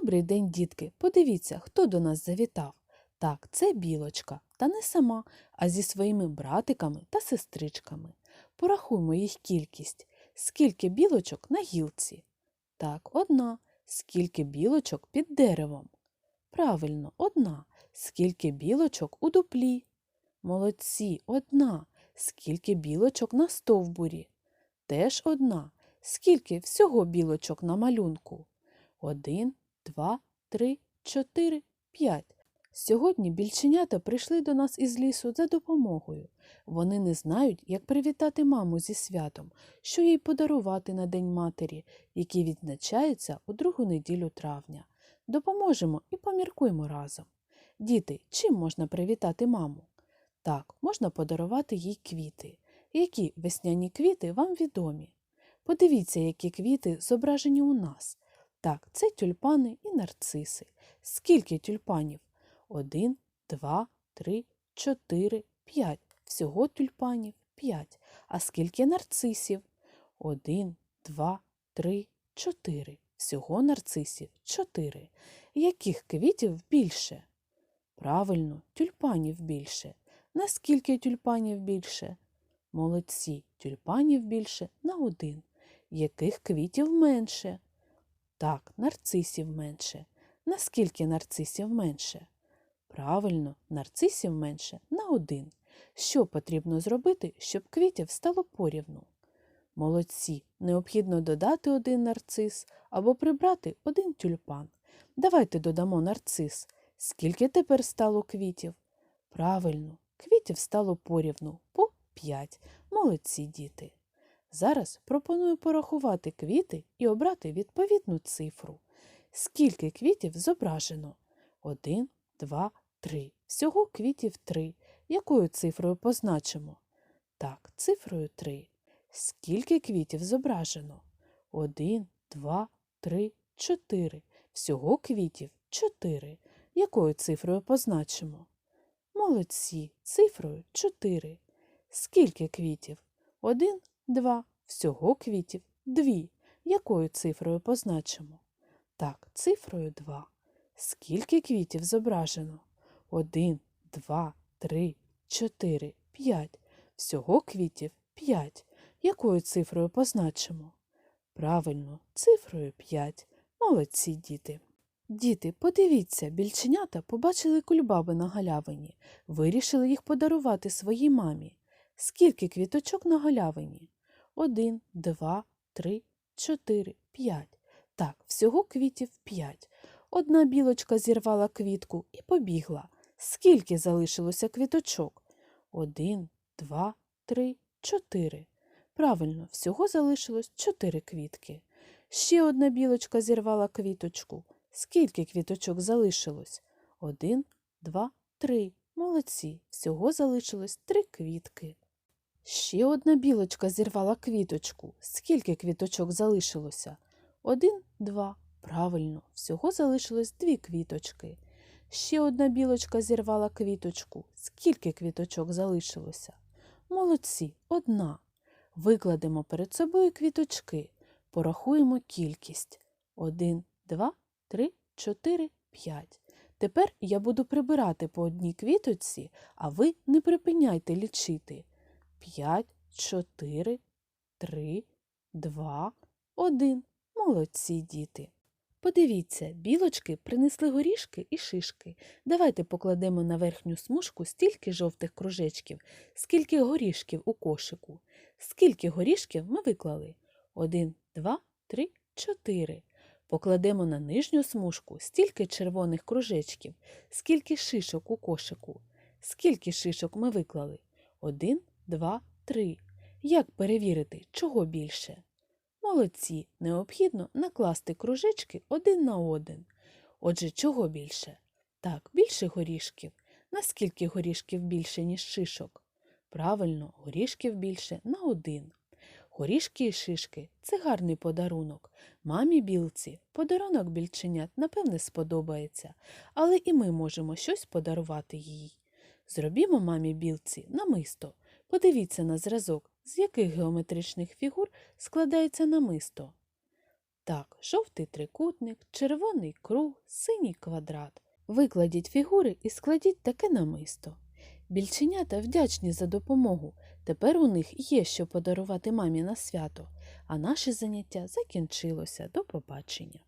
Добрий день, дітки. Подивіться, хто до нас завітав. Так, це білочка, та не сама, а зі своїми братиками та сестричками. Порахуймо їх кількість. Скільки білочок на гілці? Так, одна. Скільки білочок під деревом? Правильно, одна. Скільки білочок у дуплі? Молодці, одна. Скільки білочок на стовбурі? Теж одна. Скільки всього білочок на малюнку? Один, два, три, чотири, п'ять. Сьогодні більченята прийшли до нас із лісу за допомогою. Вони не знають, як привітати маму зі святом, що їй подарувати на День матері, який відзначається у другу неділю травня. Допоможемо і поміркуємо разом. Діти, чим можна привітати маму? Так, можна подарувати їй квіти. Які весняні квіти вам відомі? Подивіться, які квіти зображені у нас. Так, це тюльпани і нарциси. Скільки тюльпанів? Один, два, три, чотири, п'ять. Всього тюльпанів п'ять. А скільки нарцисів? Один, два, три, чотири. Всього нарцисів чотири. Яких квітів більше? Правильно, тюльпанів більше. Наскільки тюльпанів більше? Молодці, тюльпанів більше на один. Яких квітів менше? Так, нарцисів менше. Наскільки нарцисів менше? Правильно, нарцисів менше на один. Що потрібно зробити, щоб квітів стало порівну? Молодці, необхідно додати один нарцис або прибрати один тюльпан. Давайте додамо нарцис. Скільки тепер стало квітів? Правильно, квітів стало порівну по п'ять. Молодці діти. Зараз пропоную порахувати квіти і обрати відповідну цифру. Скільки квітів зображено? Один, два, три. Всього квітів три. Якою цифрою позначимо? Так, цифрою три. Скільки квітів зображено? Один, два, три, чотири. Всього квітів чотири. Якою цифрою позначимо? Молодці, цифрою чотири. Скільки квітів? Один, два. Всього квітів дві. Якою цифрою позначимо? Так, цифрою два. Скільки квітів зображено? Один, два, три, чотири, п'ять. Всього квітів п'ять. Якою цифрою позначимо? Правильно, цифрою п'ять. Молодці діти. Діти, подивіться, більченята побачили кульбаби на галявині, вирішили їх подарувати своїй мамі. Скільки квіточок на галявині? Один, два, три, чотири, п'ять. Так, всього квітів п'ять. Одна білочка зірвала квітку і побігла. Скільки залишилося квіточок? Один, два, три, чотири. Правильно, всього залишилось чотири квітки. Ще одна білочка зірвала квіточку. Скільки квіточок залишилось? Один, два, три. Молодці. Всього залишилось три квітки. Ще одна білочка зірвала квіточку. Скільки квіточок залишилося? Один, два. Правильно, всього залишилось дві квіточки. Ще одна білочка зірвала квіточку. Скільки квіточок залишилося? Молодці, одна. Викладемо перед собою квіточки. Порахуємо кількість. Один, два, три, чотири, п'ять. Тепер я буду прибирати по одній квіточці, а ви не припиняйте лічити. П'ять, чотири, три, два, один. Молодці діти. Подивіться, білочки принесли горішки і шишки. Давайте покладемо на верхню смужку стільки жовтих кружечків, скільки горішків у кошику. Скільки горішків ми виклали? Один, два, три, чотири. Покладемо на нижню смужку стільки червоних кружечків, скільки шишок у кошику. Скільки шишок ми виклали? Один, два, три. Як перевірити, чого більше? Молодці, необхідно накласти кружечки один на один. Отже, чого більше? Так, більше горішків. Наскільки горішків більше, ніж шишок? Правильно, горішків більше на один. Горішки і шишки це гарний подарунок. Мамі білці подарунок більченят, напевне, сподобається, але і ми можемо щось подарувати їй. Зробімо мамі білці намисто. Подивіться на зразок, з яких геометричних фігур складається намисто. Так, жовтий трикутник, червоний круг, синій квадрат. Викладіть фігури і складіть таке намисто. Більченята вдячні за допомогу. Тепер у них є що подарувати мамі на свято. А наше заняття закінчилося. До побачення.